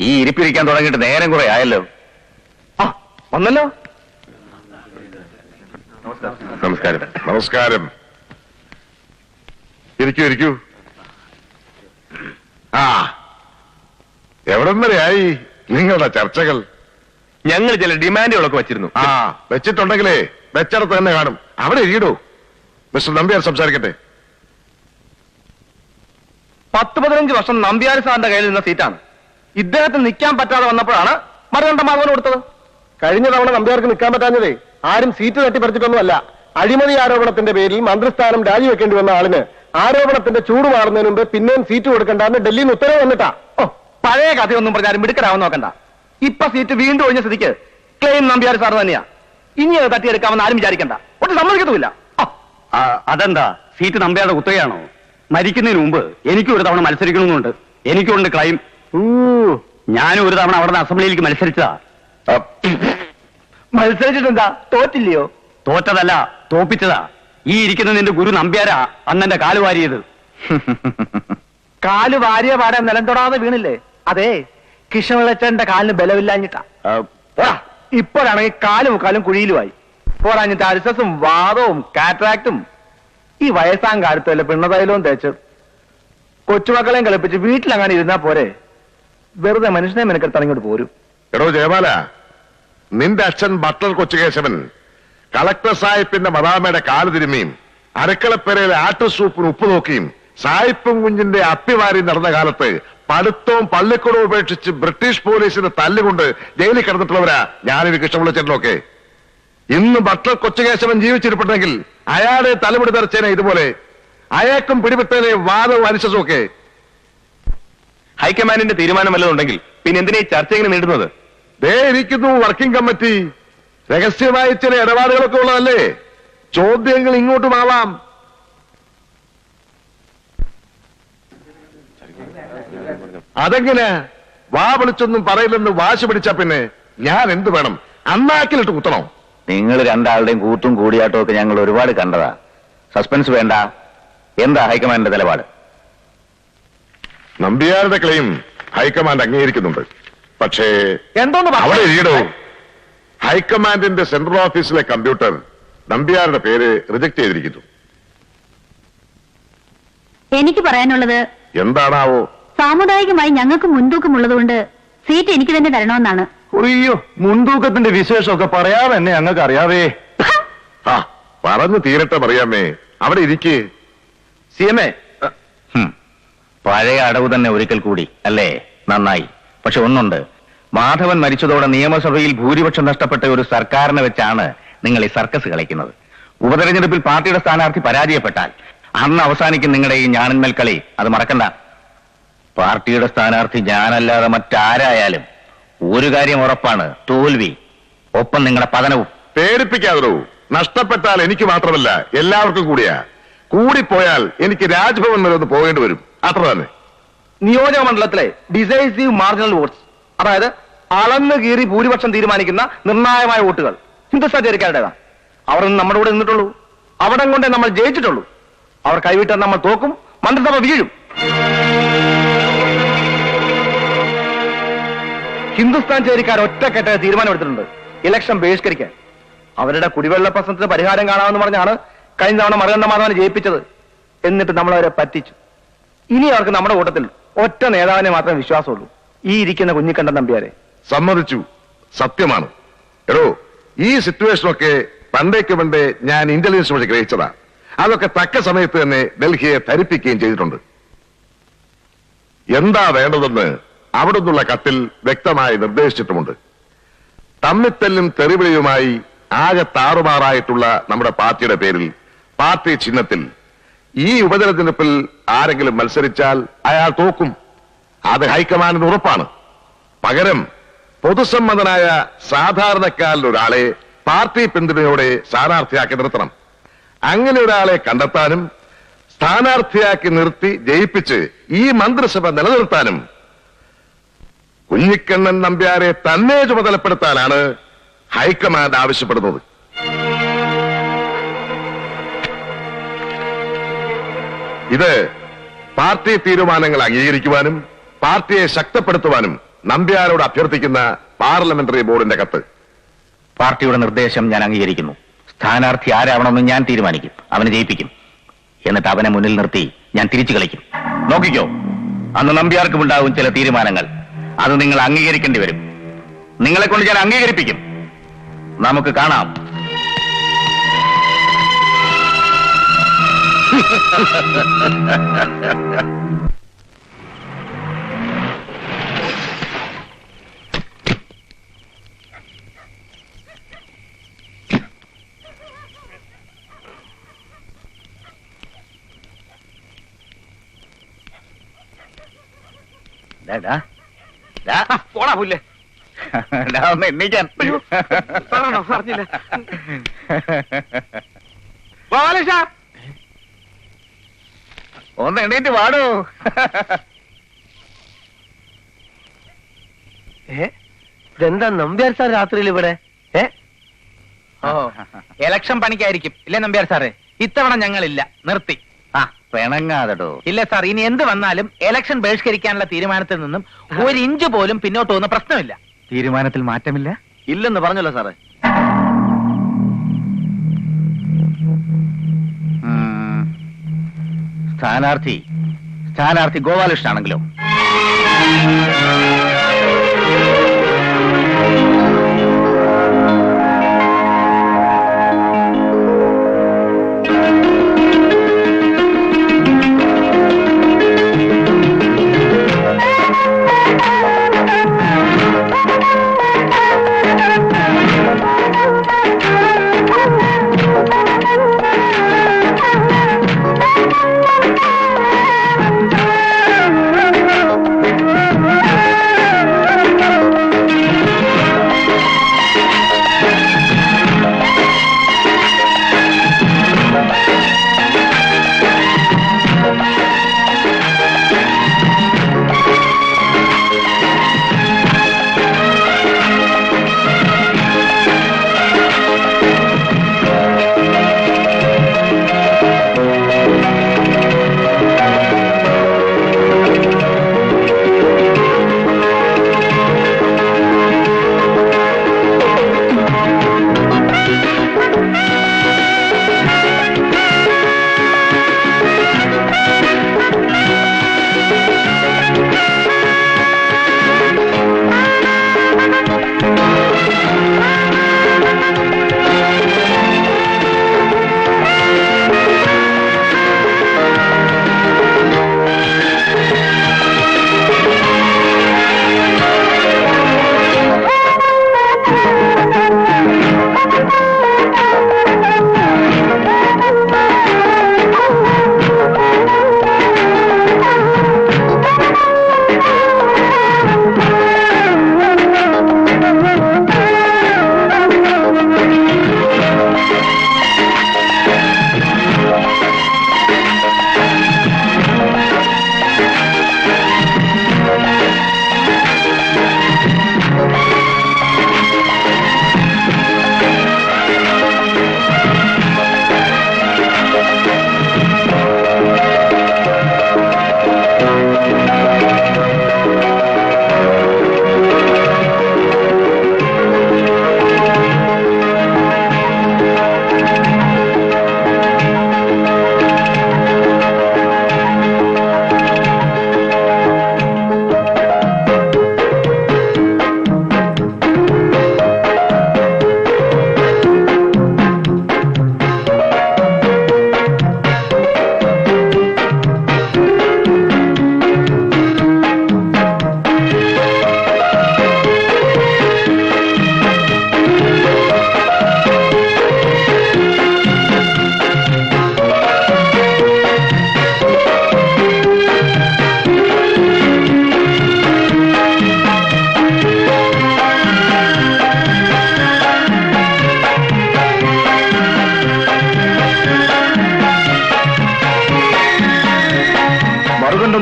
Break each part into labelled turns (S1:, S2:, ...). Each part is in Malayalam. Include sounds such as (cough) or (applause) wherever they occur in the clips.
S1: ഈ ഇരിപ്പിരിക്കാൻ തുടങ്ങിയിട്ട് നേരം കുറെ ആയല്ലോ.
S2: ആ വന്നല്ലോ.
S1: നമസ്കാരം.
S3: നമസ്കാരം. ഇരിക്കൂ ഇരിക്കൂ. ആ എവിടം വരെയായി നിങ്ങളുടെ ചർച്ചകൾ?
S1: ഞങ്ങൾ ചില ഡിമാൻഡുകളൊക്കെ വെച്ചിരുന്നു.
S3: ആ വെച്ചിട്ടുണ്ടെങ്കിലേ വെച്ചിടത്ത് തന്നെ കാണും. അവിടെ ഇരിക്കടൂ മിസ്റ്റർ നമ്പ്യാർ സംസാരിക്കട്ടെ.
S2: പത്ത് പതിനഞ്ച് വർഷം നമ്പ്യാർ സാറിന്റെ കയ്യിൽ നിന്ന സീറ്റാണ്. ഇദ്ദേഹത്തിന് നിൽക്കാൻ പറ്റാതെ വന്നപ്പോഴാണ് മറുകണ്ഠ മാധവൻ കൊടുത്തത്. കഴിഞ്ഞ തവണ നമ്പ്യാർക്ക് നിൽക്കാൻ പറ്റാഞ്ഞതേ ആരും സീറ്റ് തട്ടിപ്പറിച്ചിട്ടൊന്നുമല്ല. അഴിമതി ആരോപണത്തിന്റെ പേരിൽ മന്ത്രിസ്ഥാനം രാജിവെക്കേണ്ടി വന്ന ആളിന് ആരോപണത്തിന്റെ ചൂട് മാറുന്നതിന് മുമ്പ് പിന്നെയും സീറ്റ് കൊടുക്കണ്ടെന്ന് ഡൽഹിയിൽ നിന്ന് ഉത്തരവ് വന്നിട്ടാ. ഓ പഴയ കഥയൊന്നും പറഞ്ഞാലും മിടുക്കരാവും നോക്കണ്ട. ഇപ്പൊ സീറ്റ് വീണ്ടും ഒഴിഞ്ഞ സ്ഥിതിക്ക് ക്ലെയിം നമ്പ്യാർ സാർ തന്നെയാ. ഇനി അത് തട്ടിയെടുക്കാമെന്ന് ആരും വിചാരിക്കണ്ട. ഒട്ടും സമ്മതിക്കത്തുമില്ല.
S1: അതെന്താ? സീറ്റ് നമ്പ്യാരുടെ കുത്തകയാണോ? മരിക്കുന്നതിന് മുമ്പ് എനിക്കും ഒരു തവണ മത്സരിക്കണമെന്നുണ്ട്. എനിക്കുണ്ട് ക്ലൈം ഞാനും ഒരു തവണ അവിടെ അസംബ്ലിയിലേക്ക് മത്സരിച്ചതാ.
S2: മത്സരിച്ചിട്ടെന്താ? തോറ്റില്ലയോ?
S1: തോറ്റതല്ല തോപ്പിച്ചതാ. ഈ ഇരിക്കുന്ന നിന്റെ ഗുരു നമ്പ്യാരാ. അന്നെന്റെ കാൽ വാരിയത്. (laughs)
S2: കാൽ വാരിയ പാടെ നിലം തൊടാതെ വീണില്ലേ? അതെ കൃഷ്ണവിളച്ചന്റെ കാലിന് ബലമില്ലാഞ്ഞിട്ടാ. ഇപ്പോഴാണെങ്കിൽ കാലും കാലും കുഴിയിലുമായി. പോരാഞ്ഞിട്ട് അരിസസും വാദവും കാറ്ററാക്റ്റും ഈ വയസ്സാം കാലത്ത് വല്ല പിണ്ണതൈലവും തേച്ച് കൊച്ചുമക്കളെയും കളിപ്പിച്ച് വീട്ടിലങ്ങനെ ഇരുന്നാ പോരെ? വെറുതെ മനുഷ്യനെ മെനക്കെടുത്ത് ഇങ്ങോട്ട് പോരും.
S3: എടോ ജയമാല നിന്റെ അച്ഛൻ ബട്ടർ കൊച്ചുകേശവൻ കളക്ടർ സാഹിബിന്റെ മദാമയുടെ കാൽ തിരുമ്മിയും അരക്കളപ്പെരയിലെ ആട്ടു സൂപ്പിന് ഉപ്പ് നോക്കിയും സായിപ്പും കുഞ്ഞിന്റെ അപ്പിവാരി നടന്ന കാലത്ത് പഠിത്തവും പള്ളിക്കൂടവും ഉപേക്ഷിച്ച് ബ്രിട്ടീഷ് പോലീസിന് തല്ലുകൊണ്ട് ജയിലിൽ കിടന്നിട്ടുള്ളവരാ ഞാനൊരു കൃഷ്ണപിള്ളച്ചേട്ടനൊക്കെ ഇന്ന് ബട്ടർ കൊച്ചുകേശവൻ ജീവിച്ചിരിപ്പുണ്ടെങ്കിൽ അയാളെ തലമുടി തെറിച്ചേനെ ഇതുപോലെ അയാൾക്കും പിടിപെട്ടേനെ വാദവും അനുശ്വസമൊക്കെ
S1: ഹൈക്കമാൻഡിന്റെ തീരുമാനം വല്ലതുണ്ടെങ്കിൽ പിന്നെ എന്തിനാ ഈ ചർച്ച ഇങ്ങനെ നീട്ടുന്നത്
S3: ദേ ഇരിക്കുന്നു വർക്കിംഗ് കമ്മിറ്റി. രഹസ്യമായി ചില ഇടപാടുകളൊക്കെ ഉള്ളതല്ലേ? ചോദ്യങ്ങൾ ഇങ്ങോട്ടും ആവാം. അതെങ്ങനെ? വാ വിളിച്ചൊന്നും പറയില്ലെന്ന് വാശി പിടിച്ച പിന്നെ ഞാൻ എന്ത് വേണം? അന്നാക്കിലിട്ട് കുത്തണോ?
S1: നിങ്ങൾ രണ്ടാളുടെയും കൂത്തും കൂടിയാട്ടവും ഒക്കെ ഞങ്ങൾ ഒരുപാട് കണ്ടതാ. സസ്പെൻസ് വേണ്ട. എന്താ ഹൈക്കമാൻഡിന്റെ നിലപാട്?
S3: നമ്പ്യാരുടെ ക്ലെയിം ഹൈക്കമാൻഡ് അംഗീകരിക്കുന്നുണ്ട്. പക്ഷേ
S2: എന്തോന്ന്
S3: അവിടെ? ഇരിക്കടോ ഹൈക്കമാൻഡിന്റെ സെൻട്രൽ ഓഫീസിലെ കമ്പ്യൂട്ടർ നമ്പിയാരുടെ പേര് റിജക്ട് ചെയ്തിരിക്കുന്നു.
S4: എനിക്ക് പറയാനുള്ളത്
S3: എന്താണാവോ?
S4: സാമുദായികമായി ഞങ്ങൾക്ക് മുൻതൂക്കമുള്ളതുകൊണ്ട് സീറ്റ് എനിക്ക് തന്നെ തരണമെന്നാണ്.
S2: അയ്യോ മുൻതൂക്കത്തിന്റെ വിശേഷമൊക്കെ പറയാതെ തന്നെ ഞങ്ങൾക്ക് അറിയാവേ.
S3: ആ പറഞ്ഞു തീരട്ടെ പറയാമേ അവിടെ ഇരിക്കേ.
S2: സി എം എ
S1: ഹും. പഴയ അടവ് തന്നെ ഒരിക്കൽ കൂടി അല്ലേ? നന്നായി. പക്ഷെ ഒന്നുണ്ട്. മാധവൻ മരിച്ചതോടെ നിയമസഭയിൽ ഭൂരിപക്ഷം നഷ്ടപ്പെട്ട ഒരു സർക്കാരിനെ വെച്ചാണ് നിങ്ങൾ ഈ സർക്കസ് കളിക്കുന്നത്. ഉപതെരഞ്ഞെടുപ്പിൽ പാർട്ടിയുടെ സ്ഥാനാർത്ഥി പരാജയപ്പെട്ടാൽ അന്ന് അവസാനിക്കും നിങ്ങളുടെ ഈ ഞാണിന്മേൽ കളി. അത് മറക്കണ്ട. പാർട്ടിയുടെ സ്ഥാനാർത്ഥി ഞാനല്ലാതെ മറ്റാരായാലും ഒരു കാര്യം ഉറപ്പാണ് തോൽവി. ഒപ്പം നിങ്ങളുടെ പതനവും.
S3: പേടിപ്പിക്കാതോ നഷ്ടപ്പെട്ടാൽ എനിക്ക് മാത്രമല്ല എല്ലാവർക്കും കൂടിയാ. കൂടിപ്പോയാൽ എനിക്ക് രാജ്ഭവൻ വരെ പോകേണ്ടി വരും. അത്ര തന്നെ
S2: നിയോജക മണ്ഡലത്തിലെ ഡിസൈസീവ് മാർജിനൽ വോട്ട്സ് അതായത് അളന്ന് കീറി ഭൂരിപക്ഷം തീരുമാനിക്കുന്ന നിർണായകമായ വോട്ടുകൾ ഹിന്ദുസ്ഥാൻ ചേരിക്കാരുടേതാണ് അവർ നമ്മുടെ കൂടെ നിന്നിട്ടുള്ളൂ. അവിടം കൊണ്ടേ നമ്മൾ ജയിച്ചിട്ടുള്ളൂ. അവർ കൈവിട്ടാൽ നമ്മൾ തോക്കും മന്ത്രിസഭ വീഴും. ഹിന്ദുസ്ഥാൻ ചേരിക്കാർ ഒറ്റക്കെട്ട് തീരുമാനമെടുത്തിട്ടുണ്ട്. ഇലക്ഷൻ ബഹിഷ്കരിക്കാൻ. അവരുടെ കുടിവെള്ള പ്രശ്നത്തിന് പരിഹാരം കാണാമെന്ന് പറഞ്ഞാണ് കഴിഞ്ഞ തവണ മറുകണ്ഠ മാധവനെ ജയിപ്പിച്ചത്. എന്നിട്ട് നമ്മൾ അവരെ പറ്റിച്ചു. ഇനി അവർക്ക് നമ്മുടെ കൂട്ടത്തിൽ ഒറ്റ നേതാവിനെ മാത്രമേ വിശ്വാസമുള്ളൂ. ഈ ഇരിക്കുന്ന കുഞ്ഞിക്കണ്ടൻ നമ്പ്യാരെ.
S3: സമ്മതിച്ചു. സത്യമാണ്. എടോ ഈ സിറ്റുവേഷനൊക്കെ പണ്ടേക്ക് പണ്ടേ ഞാൻ ഇന്റലിജൻസ് വഴി ഗ്രഹിച്ചതാ. അതൊക്കെ തക്ക സമയത്ത് തന്നെ ഡൽഹിയെ ധരിപ്പിക്കുകയും ചെയ്തിട്ടുണ്ട്. എന്താ വേണ്ടതെന്ന് അവിടെ നിന്നുള്ള കത്തിൽ വ്യക്തമായി നിർദ്ദേശിച്ചിട്ടുമുണ്ട്. തമ്മിത്തല്ലും തെറിവിളിയുമായി ആകെ താറുമാറായിട്ടുള്ള നമ്മുടെ പാർട്ടിയുടെ പേരിൽ പാർട്ടി ചിഹ്നത്തിൽ ഈ ഉപതെരഞ്ഞെടുപ്പിൽ ആരെങ്കിലും മത്സരിച്ചാൽ അയാൾ തോക്കും. അത് ഹൈക്കമാൻഡിന് ഉറപ്പാണ്. പകരം പൊതുസമ്മതനായ സാധാരണക്കാരിൽ ഒരാളെ പാർട്ടി പിന്തുണയോടെ സ്ഥാനാർത്ഥിയാക്കി നിർത്തണം. അങ്ങനെ ഒരാളെ കണ്ടെത്താനും സ്ഥാനാർത്ഥിയാക്കി നിർത്തി ജയിപ്പിച്ച് ഈ മന്ത്രിസഭ നിലനിർത്താനും കുഞ്ഞിക്കണ്ണൻ നമ്പ്യാരെ തന്നെ ചുമതലപ്പെടുത്താനാണ് ഹൈക്കമാൻഡ് ആവശ്യപ്പെടുന്നത്. ഇത് പാർട്ടി തീരുമാനങ്ങൾ അംഗീകരിക്കുവാനും പാർട്ടിയെ ശക്തപ്പെടുത്തുവാനും നമ്പ്യാരോട് അഭ്യർത്ഥിക്കുന്ന പാർലമെന്ററി ബോർഡിന്റെ കത്ത്.
S1: പാർട്ടിയുടെ നിർദ്ദേശം ഞാൻ അംഗീകരിക്കുന്നു. സ്ഥാനാർത്ഥി ആരാവണമെന്ന് ഞാൻ തീരുമാനിക്കും. അവനെ ജയിപ്പിക്കും. എന്നിട്ട് അവനെ മുന്നിൽ നിർത്തി ഞാൻ തിരിച്ചു കളിക്കും. നോക്കിക്കോ അന്ന് നമ്പ്യാർക്കും ഉണ്ടാവും ചില തീരുമാനങ്ങൾ. അത് നിങ്ങൾ അംഗീകരിക്കേണ്ടി വരും. നിങ്ങളെ കൊണ്ട് ഞാൻ അംഗീകരിപ്പിക്കും. നമുക്ക് കാണാം.
S2: പോടാ പുല്ലേ. (laughs)
S1: ഒന്ന് എണ്ണീക്കാൻ
S2: സാറാണോ? അറിഞ്ഞില്ല.
S1: ഒന്ന് എണ്ണീറ്റ് പാടൂ.
S2: ഇതെന്താ നമ്പ്യാർ സാർ രാത്രിയിൽ ഇവിടെ? ഏ?
S5: ഓ എലക്ഷൻ പണിക്കായിരിക്കും. ഇല്ലേ നമ്പ്യാർ സാറേ? ഇത്തവണ ഞങ്ങളില്ല. നിർത്തി.
S1: ആ പിണങ്ങാതെടോ.
S5: ഇല്ല സാർ ഇനി എന്ത് വന്നാലും എലക്ഷൻ ബഹിഷ്കരിക്കാനുള്ള തീരുമാനത്തിൽ നിന്നും ഒരു ഇഞ്ച് പോലും പിന്നോട്ട് പോകുന്ന പ്രശ്നമില്ല.
S1: തീരുമാനത്തിൽ മാറ്റമില്ല?
S2: ഇല്ലെന്ന് പറഞ്ഞല്ലോ സാറേ.
S1: സ്ഥാനാർത്ഥി. സ്ഥാനാർത്ഥി ഗോപാലകൃഷ്ണനാണെങ്കിലോ?
S6: മറുകണ്ടം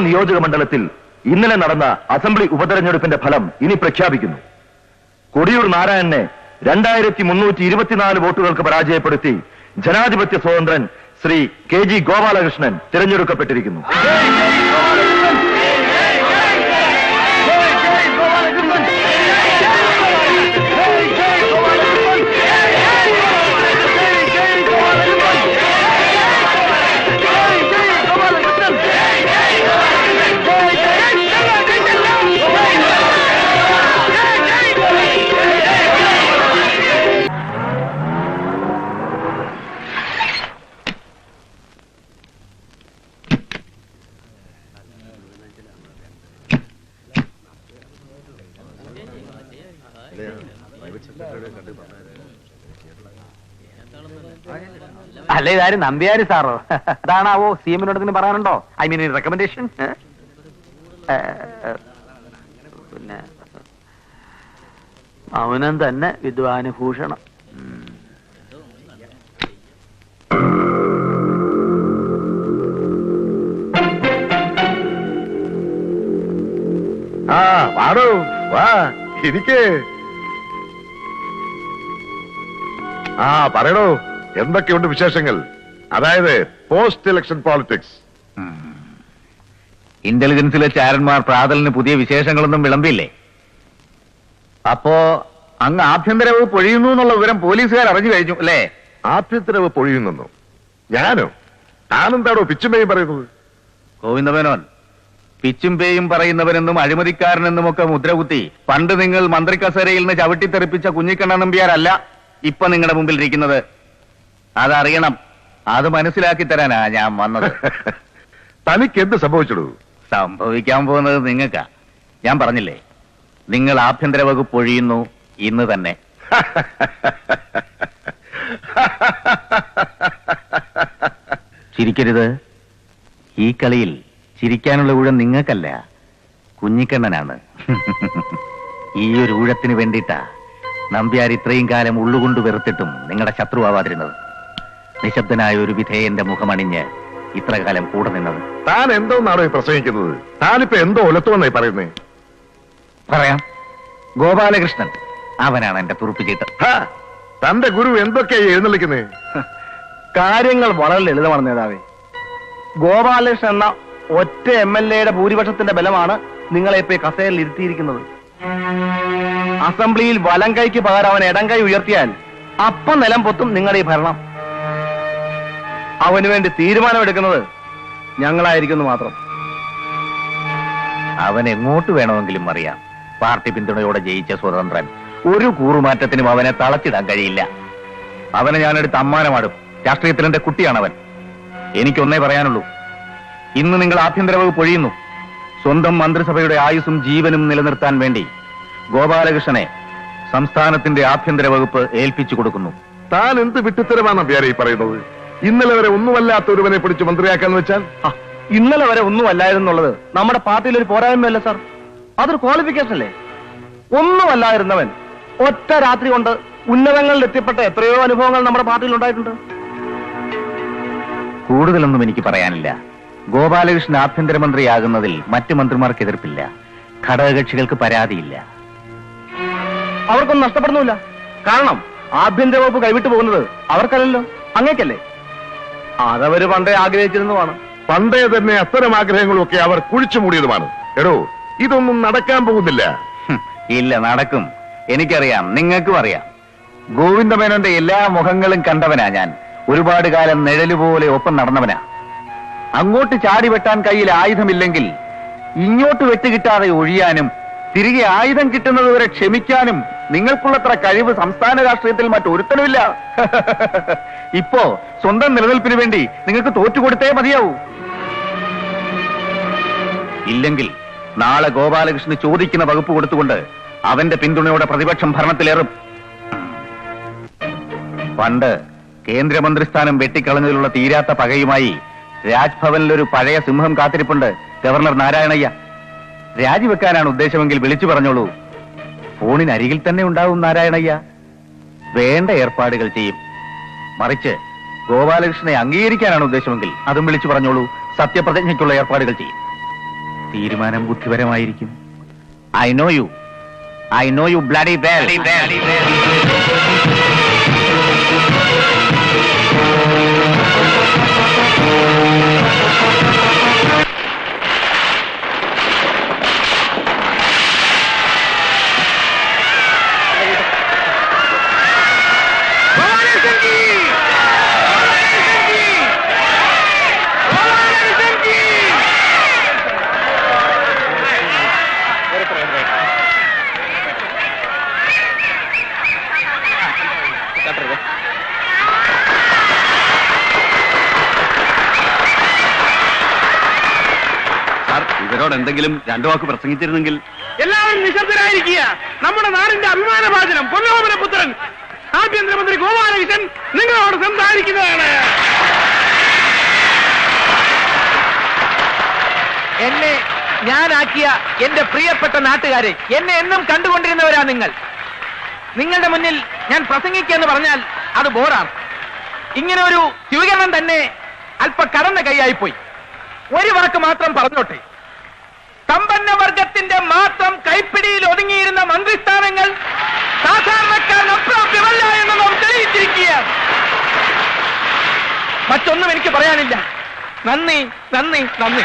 S6: നിയോജക മണ്ഡലത്തിൽ ഇന്നലെ നടന്ന അസംബ്ലി ഉപതെരഞ്ഞെടുപ്പിന്റെ ഫലം ഇനി പ്രഖ്യാപിക്കുന്നു. കൊടിയൂർ നാരായണനെ രണ്ടായിരത്തി മുന്നൂറ്റി ഇരുപത്തിനാല് വോട്ടുകൾക്ക് പരാജയപ്പെടുത്തി ജനാധിപത്യ സ്വതന്ത്രൻ ശ്രീ കെ ജി ഗോപാലകൃഷ്ണൻ തിരഞ്ഞെടുക്കപ്പെട്ടിരിക്കുന്നു.
S5: ഇതാരും നമ്പ്യാര് സാറോ. അതാണാവോ സി എമ്മിനോട് എന്തെങ്കിലും പറയാനുണ്ടോ ഐ മീൻ റെക്കമെൻഡേഷൻ പിന്നെ മൗനം തന്നെ വിദ്വാനുഭൂഷണം.
S3: ആ വാടോ വാ ഇരിക്കേ. ആ പറയണോ എന്തൊക്കെയുണ്ട് വിശേഷങ്ങൾ? അതായത് പോസ്റ്റ് ഇലക്ഷൻ പോളിറ്റിക്സ്
S1: ഇന്റലിജൻസിലെ ചാരന്മാർ പ്രാതലിന് പുതിയ വിശേഷങ്ങളൊന്നും വിളമ്പില്ലേ അപ്പോ അങ്ങ് ആഭ്യന്തര വകുപ്പ് ഒഴിയുന്നു എന്നുള്ള വിവരം പോലീസുകാർ അറിഞ്ഞു കഴിഞ്ഞു അല്ലേ?
S3: വകുപ്പ് പൊഴിയുന്നു ഞാനോ? താനെന്താണോ പിച്ചുമയും പറയുന്നത്?
S1: ഗോവിന്ദമേനോൻ പിച്ചും പേയും പറയുന്നവരെന്നും അഴിമതിക്കാരനെന്നും ഒക്കെ മുദ്രകുത്തി പണ്ട് നിങ്ങൾ മന്ത്രി കസേരയിൽ നിന്ന് ചവിട്ടിത്തെറിപ്പിച്ച കുഞ്ഞിക്കണ്ണ നമ്പ്യാരല്ല ഇപ്പൊ നിങ്ങളുടെ മുമ്പിൽ ഇരിക്കുന്നത് അതറിയണം. അത് മനസ്സിലാക്കി തരാനാ ഞാൻ വന്നത്. (laughs)
S3: തനിക്ക് എന്ത് സംഭവിച്ചിടൂ?
S1: സംഭവിക്കാൻ പോകുന്നത് നിങ്ങൾക്കാ. ഞാൻ പറഞ്ഞില്ലേ നിങ്ങൾ ആഭ്യന്തര വകുപ്പ് ഒഴിയുന്നു ഇന്ന് തന്നെ. (laughs) ചിരിക്കരുത്. ഈ കളിയിൽ ചിരിക്കാനുള്ള ഊഴം നിങ്ങൾക്കല്ല കുഞ്ഞിക്കണ്ണനാണ്. (laughs) ഈ ഒരു ഊഴത്തിന് വേണ്ടിയിട്ടാ നമ്പ്യാർ ഇത്രയും കാലം ഉള്ളുകൊണ്ട് വെറുത്തിട്ടും നിങ്ങളുടെ ശത്രുവാവാതിരുന്നത്. നിശബ്ദനായ ഒരു വിധേയന്റെ മുഖമണിഞ്ഞ് ഇത്രകാലം കൂടെ നിന്നത്.
S3: താൻ എന്തോന്നാണോ ഈ പ്രസംഗിക്കുന്നത്? താനിപ്പോ എന്തോ ഒലത്തുവെന്നായി പറയുന്നേ.
S1: പറയാം. ഗോപാലകൃഷ്ണൻ അവനാണ് എന്റെ തുറുപ്പ് ചീട്ട്.
S3: ഹാ, തന്റെ ഗുരു എന്തൊക്കെയാ എഴുന്നള്ളിക്കുന്നേ?
S2: കാര്യങ്ങൾ വളരെ ലളിതമാണ് നേതാവേ. ഗോപാലകൃഷ്ണൻ എന്ന ഒറ്റ എം എൽ എയുടെ ഭൂരിപക്ഷത്തിന്റെ ബലമാണ് നിങ്ങളെ ഇപ്പൊ കസേരിൽ കസേരയിൽ ഇരുത്തിയിരിക്കുന്നത്. അസംബ്ലിയിൽ വലം കൈക്ക് പകരം അവൻ ഇടം കൈ ഉയർത്തിയാൽ അപ്പം നിലം പൊത്തും നിങ്ങളുടെ ഈ ഭരണം. അവന് വേണ്ടി തീരുമാനമെടുക്കുന്നത് ഞങ്ങളായിരിക്കുന്നു മാത്രം.
S1: അവൻ എങ്ങോട്ട് വേണമെങ്കിലും അറിയാം. പാർട്ടി പിന്തുണയോടെ ജയിച്ച സ്വതന്ത്രൻ. ഒരു കൂറുമാറ്റത്തിനും അവനെ തളച്ചിടാൻ കഴിയില്ല. അവനെ ഞാനെടുത്ത് അമ്മാനമാടും. രാഷ്ട്രീയത്തിലെന്റെ കുട്ടിയാണവൻ. എനിക്കൊന്നേ പറയാനുള്ളൂ. ഇന്ന് നിങ്ങൾ ആഭ്യന്തര വകുപ്പ് ഒഴിയുന്നു. സ്വന്തം മന്ത്രിസഭയുടെ ആയുസും ജീവനും നിലനിർത്താൻ വേണ്ടി ഗോപാലകൃഷ്ണനെ സംസ്ഥാനത്തിന്റെ ആഭ്യന്തര വകുപ്പ് ഏൽപ്പിച്ചു കൊടുക്കുന്നു.
S3: താൻ എന്ത് വിട്ടുത്തരമാണ് അഭ്യാരെ ഈ പറയുന്നത്? ഇന്നലെ വരെ ഒന്നുമല്ലാത്ത ഒരുവനെ പിടിച്ച് മന്ത്രിയാക്കാന്ന് വെച്ചാൽ?
S2: ഇന്നലെ വരെ ഒന്നുമല്ലായിരുന്നുള്ളത്. നമ്മുടെ പാർട്ടിയിൽ ഒരു പോരായ്മയല്ല സാർ? അതൊരു ക്വാളിഫിക്കേഷൻ അല്ലേ? ഒന്നുമല്ലായിരുന്നവൻ ഒറ്റ രാത്രി കൊണ്ട് ഉന്നതങ്ങളിൽ എത്തിപ്പെട്ട എത്രയോ അനുഭവങ്ങൾ നമ്മുടെ പാർട്ടിയിൽ ഉണ്ടായിട്ടുണ്ട്.
S1: കൂടുതലൊന്നും എനിക്ക് പറയാനില്ല. ഗോപാലകൃഷ്ണൻ ആഭ്യന്തരമന്ത്രിയാകുന്നതിൽ മറ്റു മന്ത്രിമാർക്ക് എതിർപ്പില്ല. ഘടകകക്ഷികൾക്ക് പരാതിയില്ല.
S2: അവർക്കൊന്നും നഷ്ടപ്പെടുന്നില്ല കാരണം ആഭ്യന്തര വകുപ്പ് കൈവിട്ടു പോകുന്നത് അവർക്കല്ലല്ലോ. അങ്ങേക്കല്ലേ? അതവര് പണ്ടേ ആഗ്രഹിച്ചിരുന്നതാണ്.
S3: പണ്ടേ തന്നെ അത്തരം ആഗ്രഹങ്ങളൊക്കെ അവർ കുഴിച്ചു മൂടിയതുമാണ്. എടോ ഇതൊന്നും നടക്കാൻ പോകുന്നില്ല.
S1: ഇല്ല നടക്കും. എനിക്കറിയാം നിങ്ങൾക്കും അറിയാം. ഗോവിന്ദമേനോന്റെ എല്ലാ മുഖങ്ങളും കണ്ടവനാ ഞാൻ. ഒരുപാട് കാലം നിഴലുപോലെ ഒപ്പം നടന്നവനാ. അങ്ങോട്ട് ചാടി വെട്ടാൻ കയ്യിൽ ആയുധമില്ലെങ്കിൽ ഇങ്ങോട്ട് വെട്ടുകിട്ടാതെ ഒഴിയാനും തിരികെ ആയുധം കിട്ടുന്നത് വരെ ക്ഷമിക്കാനും നിങ്ങൾക്കുള്ളത്ര കഴിവ് സംസ്ഥാന രാഷ്ട്രീയത്തിൽ മറ്റൊരുത്തനുമില്ല. (laughs) ഇപ്പോ സ്വന്തം നിലനിൽപ്പിന് വേണ്ടി നിങ്ങൾക്ക് തോറ്റുകൊടുത്തേ മതിയാവൂ. ഇല്ലെങ്കിൽ നാളെ ഗോപാലകൃഷ്ണന് ചോദിക്കുന്ന വകുപ്പ് കൊടുത്തുകൊണ്ട് അവന്റെ പിന്തുണയോടെ പ്രതിപക്ഷം ഭരണത്തിലേറും. പണ്ട് കേന്ദ്രമന്ത്രിസ്ഥാനം വെട്ടിക്കളഞ്ഞതിലുള്ള തീരാത്ത പകയുമായി രാജ്ഭവനിലൊരു പഴയ സിംഹം കാത്തിരിപ്പുണ്ട് ഗവർണർ നാരായണയ്യ. രാജിവെക്കാനാണ് ഉദ്ദേശമെങ്കിൽ വിളിച്ചു പറഞ്ഞോളൂ. ഫോണിനരികിൽ തന്നെ ഉണ്ടാവും നാരായണയ്യ. വേണ്ട ഏർപ്പാടുകൾ ചെയ്യും. മറിച്ച് ഗോപാലകൃഷ്ണനെ അംഗീകരിക്കാനാണ് ഉദ്ദേശമെങ്കിൽ അതും വിളിച്ചു പറഞ്ഞോളൂ. സത്യപ്രതിജ്ഞയ്ക്കുള്ള ഏർപ്പാടുകൾ ചെയ്യും. തീരുമാനം ബുദ്ധിപരമായിരിക്കും. I know you I know you bloody
S7: sir എന്തെങ്കിലും രണ്ടു വാക്ക് പ്രസംഗിച്ചിരുന്നെങ്കിൽ
S8: എല്ലാവരും നിശബ്ദരായിരിക്കുക. നമ്മുടെ നാടിന്റെ അഭിമാനഭാചനം പൊന്നോമന പുത്രൻ ആഭ്യന്തരമന്ത്രി ഗോപാലകൃഷ്ണൻ നിങ്ങളോട് സംസാരിക്കുന്നതാണ്.
S5: എന്നെ ഞാനാക്കിയ എന്റെ പ്രിയപ്പെട്ട നാട്ടുകാരെ എന്നെ എന്നും കണ്ടുകൊണ്ടിരുന്നവരാ നിങ്ങൾ. നിങ്ങളുടെ മുന്നിൽ ഞാൻ പ്രസംഗിക്കുക എന്ന് പറഞ്ഞാൽ അത് ബോറാണ്. ഇങ്ങനെ ഒരു സ്വീകരണം തന്നെ അല്പ കടന്ന കൈയായിപ്പോയി ഒരു വാക്ക് മാത്രം പറഞ്ഞോട്ടെ. സമ്പന്ന വർഗത്തിന്റെ മാത്രം കൈപ്പിടിയിൽ ഒതുങ്ങിയിരുന്ന മന്ത്രിസ്ഥാനങ്ങൾ സാധാരണക്കാരൻ അപ്രാപ്യമല്ല എന്ന് നാം തെളിയിച്ചിരിക്കുകയാണ്. മറ്റൊന്നും എനിക്ക് പറയാനില്ല. നന്ദി നന്ദി നന്ദി.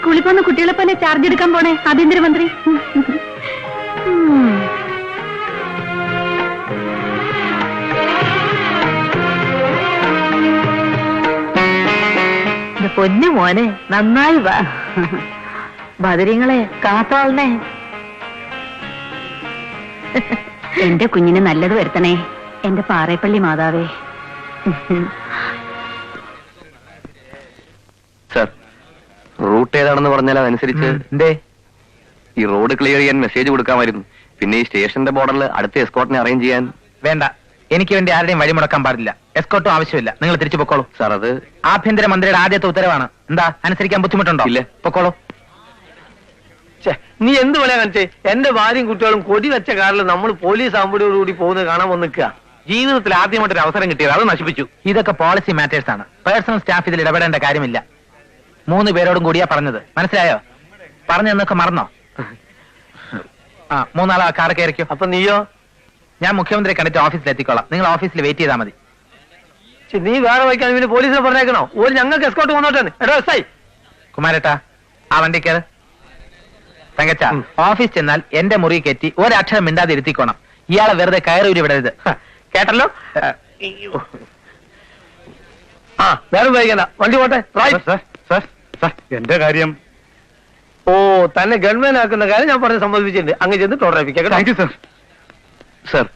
S4: സ്കൂളിൽ പോകുന്ന കുട്ടികളെ പോലെ ചാർജ് എടുക്കാൻ പോണേ? ആഭ്യന്തരമന്ത്രി. പൊന്നു മോനെ നന്നായി വാ. ബദരിങ്ങളെ കാത്തോളണേ എന്റെ കുഞ്ഞിന് നല്ലത് വരുത്തണേ. എന്റെ പാറേപ്പള്ളി മാതാവേ.
S9: റൂട്ട് ഏതാണെന്ന് പറഞ്ഞാൽ അതനുസരിച്ച്
S5: എന്തേ?
S9: ഈ റോഡ് ക്ലിയർ ചെയ്യാൻ മെസ്സേജ് കൊടുക്കാമായിരുന്നു. പിന്നെ ഈ സ്റ്റേഷന്റെ ബോർഡറിൽ അടുത്ത എസ്കോട്ടിനെ അറേഞ്ച് ചെയ്യാൻ.
S5: വേണ്ട. എനിക്ക് വേണ്ടി ആരുടെയും വഴി മുടക്കാൻ പാടില്ല. എസ്കോട്ടും ആവശ്യമില്ല. നിങ്ങൾ തിരിച്ചു പൊക്കോളൂ.
S9: സാർ അത്
S5: ആഭ്യന്തര മന്ത്രിയുടെ ആദ്യത്തെ ഉത്തരവാണ്. എന്താ? അനുസരിക്കാൻ ബുദ്ധിമുട്ടുണ്ടോ?
S9: ഇല്ല.
S5: പൊക്കോളൂ.
S8: നീ എന്ത് പറയാ കാണിച്ചേ? എന്റെ ഭാര്യയും കുട്ടികളും കൊടി വെച്ച കാറിൽ നമ്മൾ പോലീസ് കൂടി പോകുന്നത് കാണാൻ വന്ന് നിൽക്കുക.
S5: ജീവിതത്തിൽ ആദ്യമായിട്ടൊരു അവസരം കിട്ടിയത് അത് നശിപ്പിച്ചു. ഇതൊക്കെ പോളിസി മാറ്റേഴ്സ് ആണ്. പേഴ്സണൽ സ്റ്റാഫ് ഇതിൽ ഇടപെടേണ്ട കാര്യമില്ല. മൂന്ന് പേരോടും കൂടിയാ പറഞ്ഞത്. മനസ്സിലായോ? പറഞ്ഞു പറഞ്ഞെന്നൊക്കെ മറന്നോ? ആ മൂന്നാളാ കാർ കയറിക്കോ.
S8: അപ്പൊ നീയോ?
S5: ഞാൻ മുഖ്യമന്ത്രി കണ്ടിട്ട് ഓഫീസിൽ എത്തിക്കോളാം നിങ്ങൾ ഓഫീസിൽ വെയിറ്റ് ചെയ്താൽ മതി.
S8: നീ വേറെ വയ്ക്കാൻ പിന്നെ പോലീസിനെ പറഞ്ഞേക്കണോ? ഒരു ഞങ്ങൾക്ക് എസ്കോട്ട് വന്നോട്ടെ എടോ
S5: കുമാരേട്ടാ ആ വണ്ടി കയറ് തങ്കച്ച ഓഫീസ് ചെന്നാൽ എന്റെ മുറി കയറ്റി ഒരക്ഷരം മിണ്ടാതെ ഇരുത്തിക്കോണം. ഇയാളെ വെറുതെ കയറി വിടരുത് കേട്ടല്ലോ?
S8: ആ വേറെ ഉപയോഗിക്കണ്ട വണ്ടി പോട്ടെ. റൈറ്റ്.
S10: എന്റെ കാര്യം.
S8: ഓ തന്നെ ഗവൺമെന്റ് ആക്കുന്ന കാര്യം ഞാൻ പറഞ്ഞ് സമ്മതിപ്പിച്ചിട്ടുണ്ട്. അങ്ങ് ചെന്ന് ടോൾ ട്രാഫിക്
S10: സർ. സർ